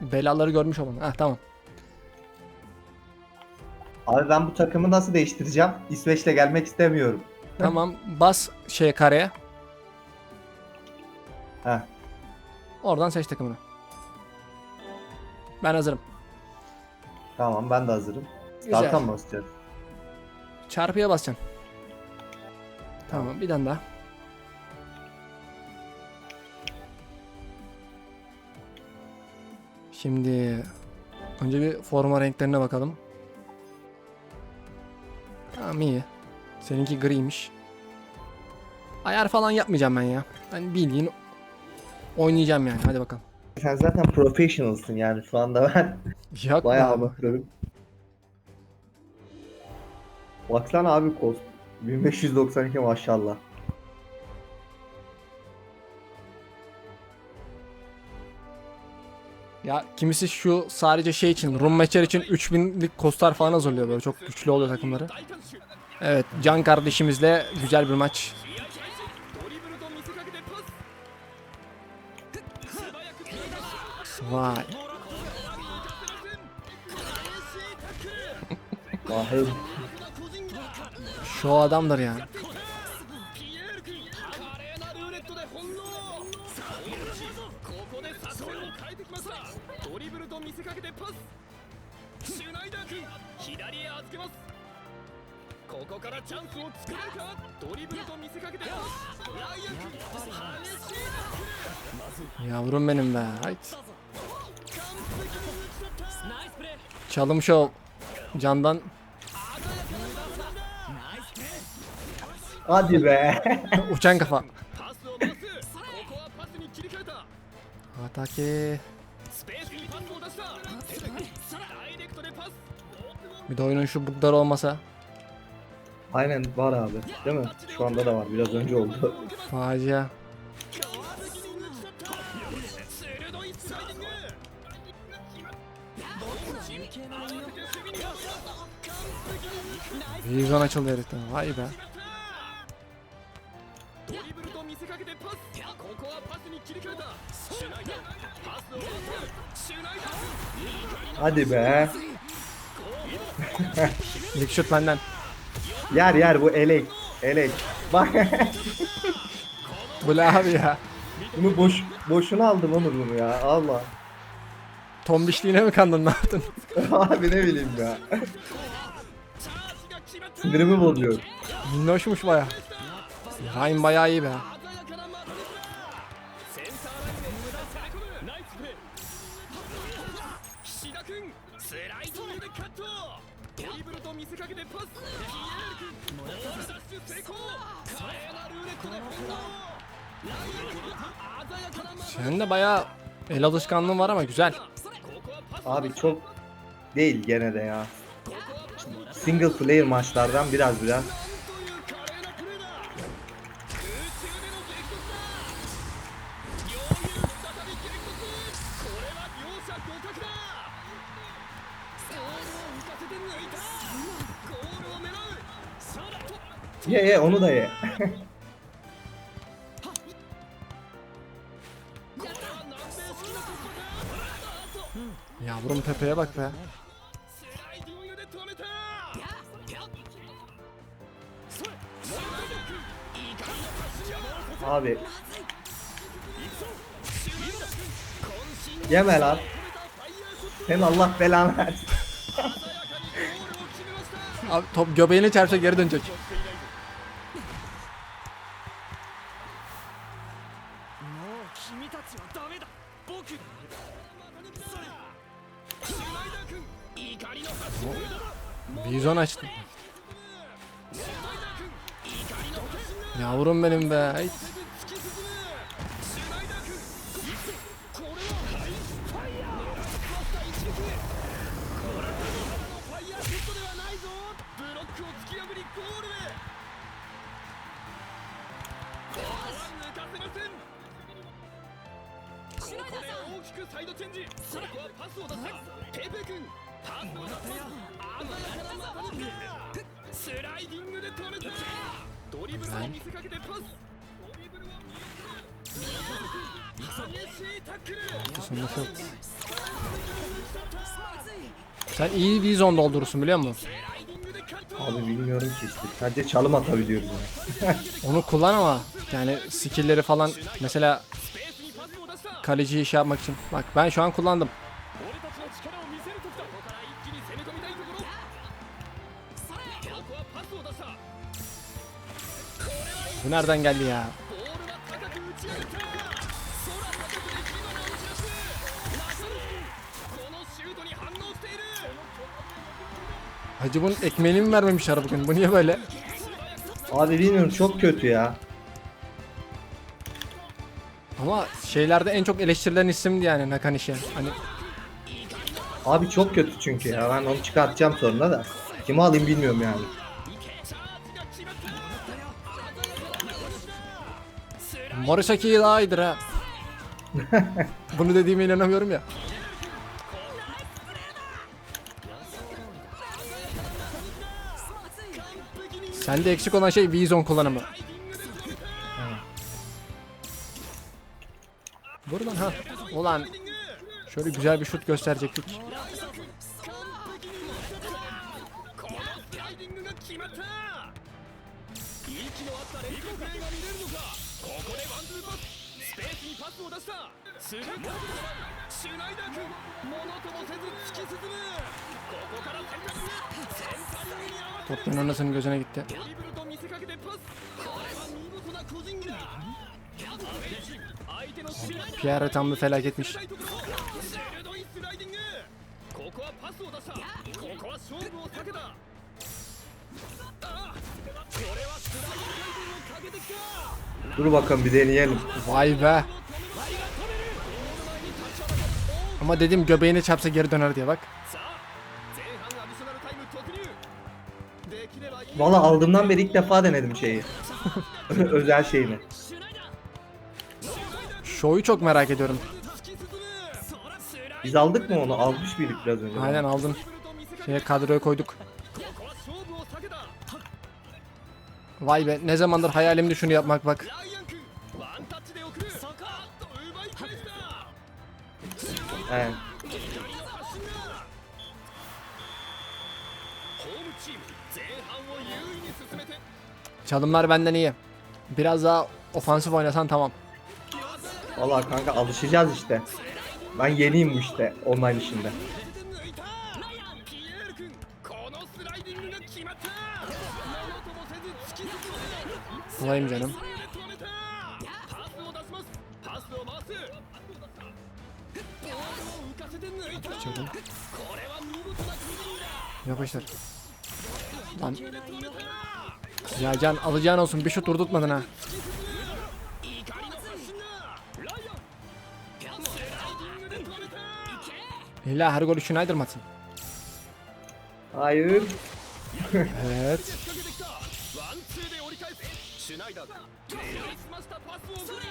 belaları görmüş olun. Heh tamam. Abi ben bu takımı nasıl değiştireceğim? İsveç'le gelmek istemiyorum. Tamam bas şeye kareye. Heh. Oradan seç takımını. Ben hazırım. Tamam ben de hazırım. Güzel. Start'a mı basacağız? Çarpıya basacaksın. Tamam bir tane daha. Şimdi önce bir forma renklerine bakalım. Tamam iyi. Seninki griymiş. Ayar falan yapmayacağım ben ya. Ben bildiğin oynayacağım yani. Hadi bakalım. Sen zaten professionalsın yani şu anda ben Yok bayağı bakıyorum. Baksana abi kost. 1592 maşallah. Ya kimisi şu sadece şey için, room maçlar için 3000'lik kostar falan hazırlıyor böyle çok güçlü oluyor takımları. Evet, Can kardeşimizle güzel bir maç. Vay. Şu adamdır yani. 変えてきましたドリブルと見せかけてパスシュナイダー君左へ預けますここからチャンスを作れるかドリブルと見せかけてパスライアン君激しい Yavrum benim be. Hayt. Çalım şov. Candan Hadi be. uçan kafa. パスを回すここはパスに切り替えた Atake. Bir de oyunun şu bugları olmasa. Aynen var abi. Değil mi? Şu anda da var. Biraz önce oldu. Facia. Vizyon açıldı heriften. Vay be. ドリブルと見せかけてパスここはパスに切り替えたシュナイダーパスを渡シュナイダー Hadi be. İlk şut benden. Yer yer bu elek. Elek. Bak. Bu ne abi ya? bunu boş boşuna aldım Onur bunu ya. Allah. Tom Tombişliğine mi kandın ne yaptın? Abi ne bileyim ya. Sinirimi bozuyor. Minnoşmuş baya. Ryan bayağı iyi be. Senin de bayağı el alışkanlığın var ama güzel. Abi çok değil gene de ya. Single player maçlardan biraz biraz Ye ye onu da ye. Yavrum tepeye bak be. Abi. Yeme lan. Hem Allah belanı versin. Abi top göbeğine çarpsa geri dönecek. açtım. Yavrum benim be. Hayt. スライディングで止めたドリブルを見せかけてパスドリブルを見せ激しいタックル Sonunda şut. Sen iyi bir zone doldurursun biliyor musun? Abi bilmiyorum ki işte. Sadece çalım atabiliyoruz yani. Onu kullan ama yani skill'leri falan mesela kaleciyi şey yapmak için. Bak ben şu an kullandım. Bu nereden geldi ya? Hacı bunun ekmeğini mi vermemiş harbiden? Bu niye böyle? Abi bilmiyorum çok kötü ya. Ama şeylerde en çok eleştirilen isimdi yani Nakanişe. Hani Abi çok kötü çünkü ya. Ben onu çıkartacağım sonra da. Kimi alayım bilmiyorum yani. Morisaki daha iyidir ha. Bunu dediğime inanamıyorum ya. Sende eksik olan şey V-Zone kullanımı. Buradan ha. Ulan şöyle güzel bir şut gösterecektik. このスライディングが決まった息の合った連携プレーが見れるのかここでワンツーパススペースにパスを出したするかシュナイダー君ものともせず突き進むここからセンタリングセンタリングに合わせ Topların anasının gözüne gitti. ドリブルと見せかけてパスこれは見事な個人技だ相手の守備ライン Pierre tam bir felaketmiş. 鋭いところ鋭いスライディングここはパスを出したここは勝負を避けた Dur bakalım bir deneyelim. Vay be. Ama dedim göbeğine çarpsa geri döner diye bak. Valla aldığımdan beri ilk defa denedim şeyi. Özel şeyini. Show'u çok merak ediyorum. Biz aldık mı onu? Almış mıydık biraz önce? Aynen aldım. Şeye kadroya koyduk. Vay be ne zamandır hayalimdi şunu yapmak bak. Evet. Çalımlar benden iyi. Biraz daha ofansif oynasan tamam. Valla kanka alışacağız işte. Ben yeniyim işte online işinde. Bulayım canım. Yapıştır. Lan. Ya can alacağın olsun bir şut vurdurtmadın ha. İlla her golü Schneider mi atsın? Hayır. evet. すシュナイダー狙いすましたパスを送る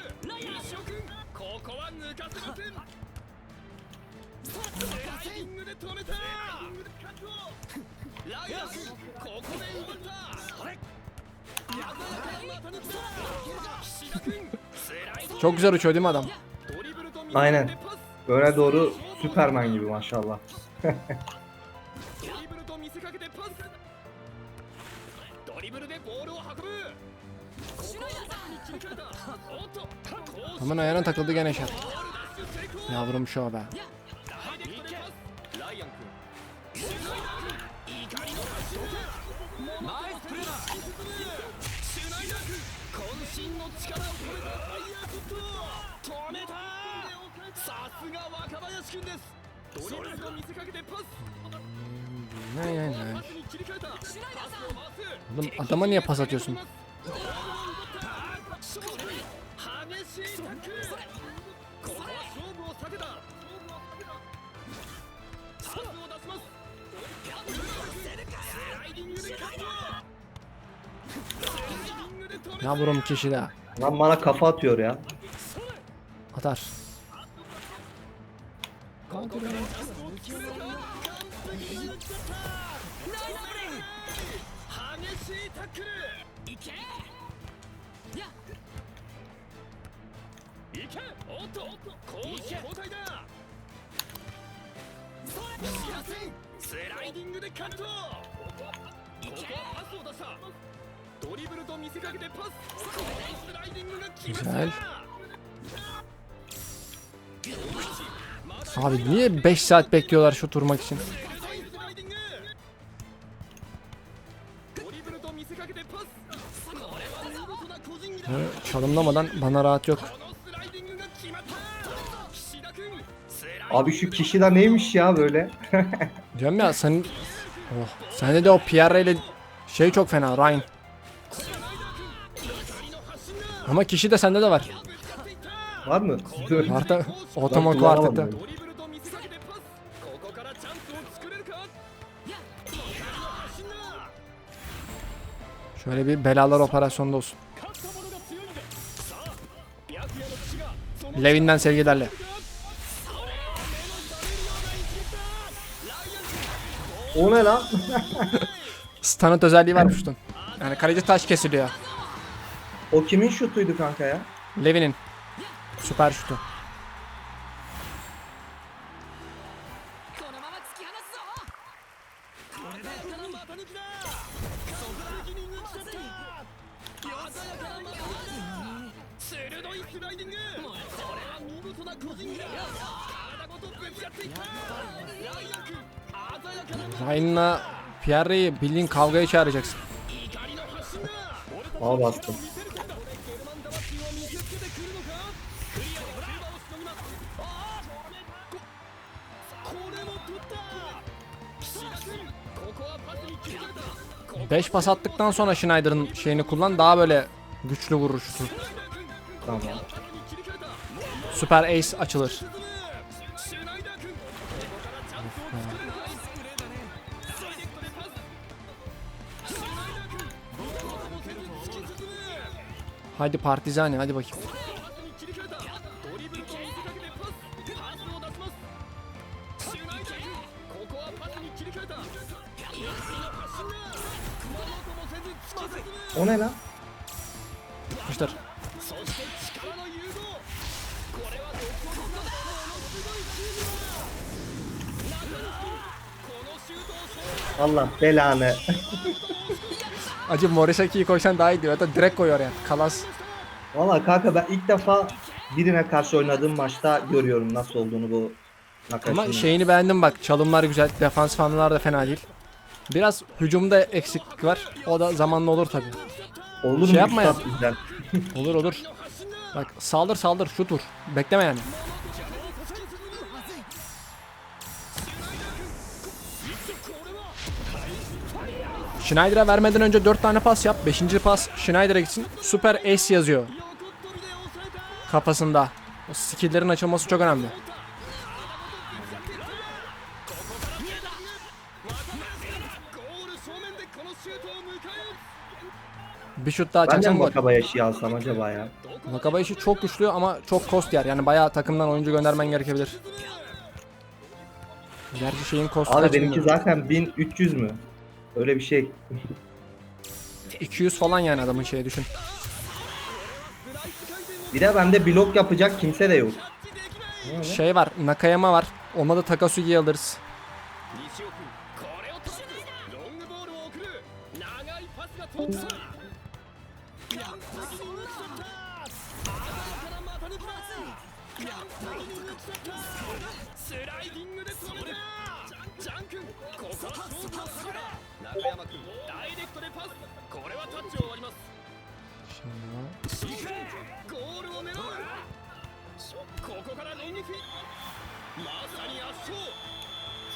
一緒君ここは抜かせませんスライディングで止めたライアン君ここで奪った矢沢君また抜きた岸田君スライディング Çok güzel uçuyor değil mi adam? ドリブルと見せ Aynen. てパス Öne doğru Süperman gibi maşallah. Hemen ayağına takıldı gene şer. Yavrum şu be. Hmm, ne ne ne. Adama niye pas atıyorsun? 激しいタックルここは勝負を避けたパスを出しますスライディングでカットスライディングで止めた Yavrum kişi de. Lan bana kafa atıyor ya. Atar. おっと攻守交代だ試合 スライディングでカットここはパスを出したドリブルと見せかけてパススライディングが決まった Güzel. Abi niye 5 saat bekliyorlar şu turmak için? スライディングドリブルと見せかけてパスこれは見事な個人技だ Ee, Çalımlamadan bana rahat yok. Abi şu kişi de neymiş ya böyle? Diyorum ya sen... Oh, sende de o Pierre ile şey çok fena Ryan. Ama kişi de sende de var. Var mı? Arta otomo kuartette. Şöyle bir belalar operasyonda olsun. Levin'den sevgilerle. O ne lan? Stanıt özelliği var şutun. Yani kaleci taş kesiliyor. o kimin şutuydu kanka ya? Levin'in. Süper şutu. Yarreyi bildiğin kavgaya çağıracaksın. Al bastım. Beş pas attıktan sonra Schneider'ın şeyini kullan daha böyle güçlü vuruşusun. Tamam. Süper Ace açılır. Hadi partizani hadi bakayım. O ne lan? Yapıştır. Allah belanı. Acı Morisaki'yi koysan daha iyi diyor. Da direkt koyuyor yani. Kalas. Valla kanka ben ilk defa birine karşı oynadığım maçta görüyorum nasıl olduğunu bu Nakashi'nin. Ama şeyini beğendim bak. Çalımlar güzel. Defans fanlar da fena değil. Biraz hücumda eksiklik var. O da zamanla olur tabi. Olur mu şey yapma ya. Olur olur. Bak saldır saldır şut vur. Bekleme yani. Schneider'a vermeden önce 4 tane pas yap. 5. pas Schneider'a gitsin. Süper ace yazıyor. Kafasında. O skilllerin açılması çok önemli. Bir şut daha Ben de çaksan gol. Alsam acaba ya. Nakabayashi çok güçlü ama çok cost yer. Yani bayağı takımdan oyuncu göndermen gerekebilir. Gerçi şeyin cost Abi benimki zaten 1300 mü? Öyle bir şey. 200 falan yani adamın şeyi düşün. Bir de bende blok yapacak kimse de yok. Şey var, Nakayama var. Olmadı Takasugi'yi alırız.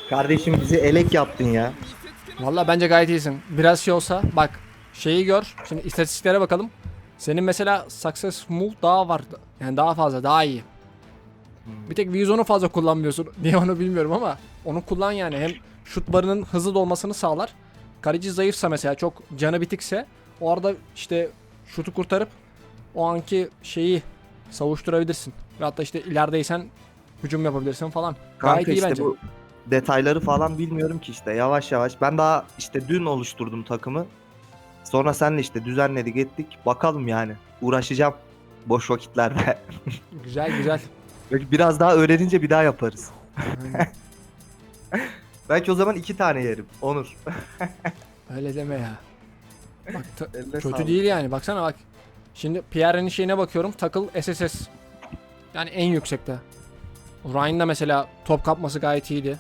Kardeşim bizi elek yaptın ya. Valla bence gayet iyisin. Biraz şey olsa bak şeyi gör. Şimdi istatistiklere bakalım. Senin mesela success move daha var. Yani daha fazla, daha iyi. Bir tek Vision'u fazla kullanmıyorsun. Niye onu bilmiyorum ama onu kullan yani. Hem şut barının hızlı dolmasını sağlar. Kaleci zayıfsa mesela çok canı bitikse o arada işte şutu kurtarıp o anki şeyi savuşturabilirsin. Ve hatta işte ilerideysen hücum yapabilirsin falan. Gayet Kanka iyi işte bence. bu detayları falan bilmiyorum ki işte yavaş yavaş. Ben daha işte dün oluşturdum takımı. Sonra senle işte düzenledik ettik. Bakalım yani. Uğraşacağım boş vakitlerde. Güzel güzel. Biraz daha öğrenince bir daha yaparız. Belki o zaman iki tane yerim. Onur. Öyle deme ya. Bak ta- kötü sağlık. değil yani baksana bak. Şimdi Pierre'nin şeyine bakıyorum. Takıl SSS. Yani en yüksekte. Ryan da mesela top kapması gayet iyiydi.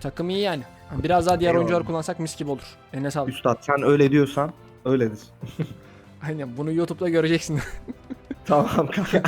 Takım iyi yani. Biraz daha diğer Eyvallah. oyuncuları kullansak mis gibi olur. Eline sağlık. Üstad sen öyle diyorsan öyledir. Aynen bunu YouTube'da göreceksin. tamam kanka.